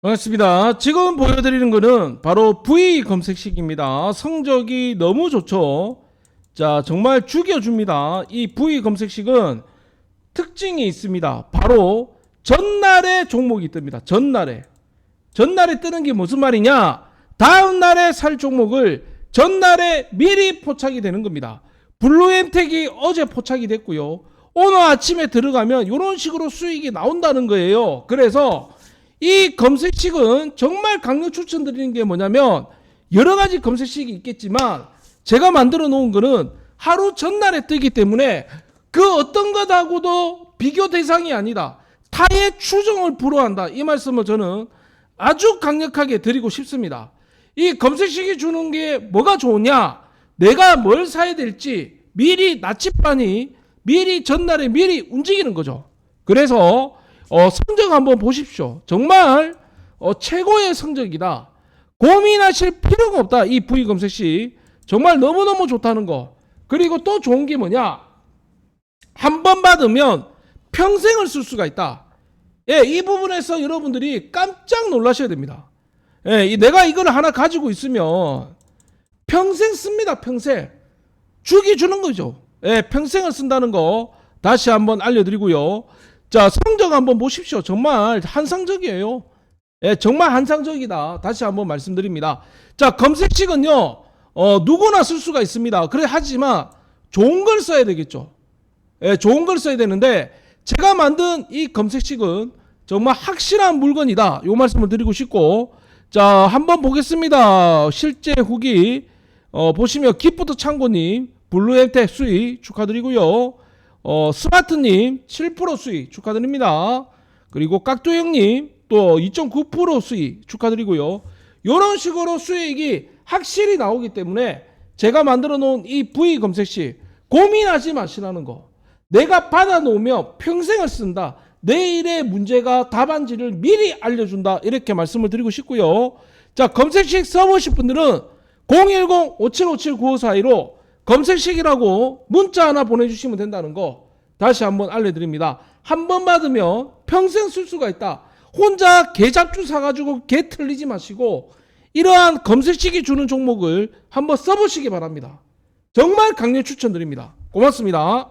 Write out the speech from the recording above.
반갑습니다. 지금 보여드리는 거는 바로 V 검색식입니다. 성적이 너무 좋죠. 자, 정말 죽여줍니다. 이 V 검색식은 특징이 있습니다. 바로 전날에 종목이 뜹니다. 전날에. 전날에 뜨는 게 무슨 말이냐? 다음 날에 살 종목을 전날에 미리 포착이 되는 겁니다. 블루엔텍이 어제 포착이 됐고요. 오늘 아침에 들어가면 이런 식으로 수익이 나온다는 거예요. 그래서 이 검색식은 정말 강력 추천드리는 게 뭐냐면 여러 가지 검색식이 있겠지만 제가 만들어 놓은 거는 하루 전날에 뜨기 때문에 그 어떤 것하고도 비교 대상이 아니다. 타의 추정을 불허한다. 이 말씀을 저는 아주 강력하게 드리고 싶습니다. 이 검색식이 주는 게 뭐가 좋으냐? 내가 뭘 사야 될지 미리 나침반이 미리 전날에 미리 움직이는 거죠. 그래서 어, 성적 한번 보십시오. 정말 어, 최고의 성적이다. 고민하실 필요가 없다. 이 V 검색식 정말 너무너무 좋다는 거. 그리고 또 좋은 게 뭐냐? 한 번 받으면 평생을 쓸 수가 있다. 예, 이 부분에서 여러분들이 깜짝 놀라셔야 됩니다. 예, 이 내가 이걸 하나 가지고 있으면 평생 씁니다. 평생. 주기 주는 거죠. 예, 평생을 쓴다는 거 다시 한번 알려드리고요. 자, 성적 한번 보십시오. 정말 한상적이에요. 예, 정말 한상적이다. 다시 한번 말씀드립니다. 자, 검색식은요, 어, 누구나 쓸 수가 있습니다. 그래, 하지만 좋은 걸 써야 되겠죠. 예, 좋은 걸 써야 되는데, 제가 만든 이 검색식은 정말 확실한 물건이다. 요 말씀을 드리고 싶고, 자, 한번 보겠습니다. 실제 후기, 어, 보시면 기프트 창고님, 블루엔텍 수익 축하드리고요. 어, 스마트님 7% 수익 축하드립니다. 그리고 깍두형님 또 2.9% 수익 축하드리고요. 이런 식으로 수익이 확실히 나오기 때문에 제가 만들어 놓은 이 V 검색식 고민하지 마시라는 거. 내가 받아 놓으면 평생을 쓴다. 내일의 문제가 답안지를 미리 알려준다. 이렇게 말씀을 드리고 싶고요. 자, 검색식 써보실 분들은 010-5757-9542로 검색식이라고 문자 하나 보내주시면 된다는 거 다시 한번 알려드립니다. 한 번 받으면 평생 쓸 수가 있다. 혼자 개잡주 사가지고 개 틀리지 마시고 이러한 검색식이 주는 종목을 한번 써보시기 바랍니다. 정말 강력 추천드립니다. 고맙습니다.